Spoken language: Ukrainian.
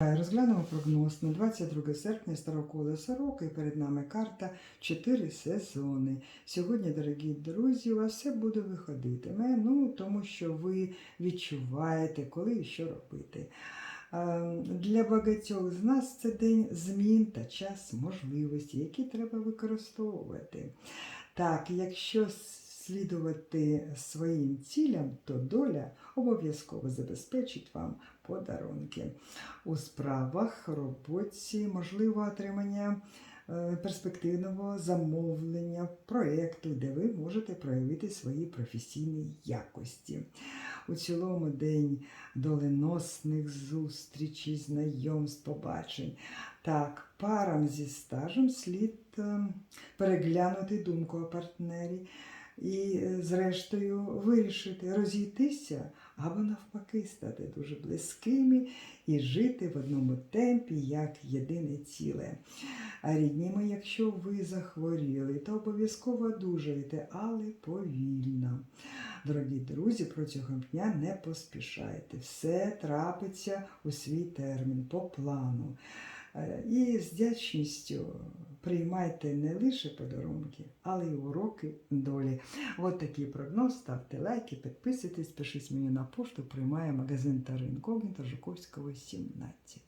Розглянемо прогноз на 22 серпня старого колеса і перед нами карта 4 сезони. Сьогодні, дорогі друзі, у вас все буде виходитиме, ну, тому що ви відчуваєте, коли і що робити. Для багатьох з нас це день змін та час можливості, які треба використовувати. Так, якщо слідувати своїм цілям, то доля обов'язково забезпечить вам подарунки. У справах, роботі, можливо, отримання е, перспективного замовлення, проєкту, де ви можете проявити свої професійні якості. У цілому день доленосних зустрічей, знайомств, побачень. Так, парам зі стажем слід е, переглянути думку о партнері і, е, зрештою, вирішити розійтися або навпаки стати дуже близькими і жити в одному темпі як єдине ціле. А рідні мої, якщо ви захворіли, то обов'язково одужаєте, але повільно. Дорогі друзі, протягом дня не поспішайте. Все трапиться у свій термін по плану. Е, І з вдячністю приймайте не лише подарунки, але й уроки долі. От такий прогноз. Ставте лайки, підписуйтесь, пишіть мені на пошту, приймає магазин Тарин Когніта Жуковського, 17.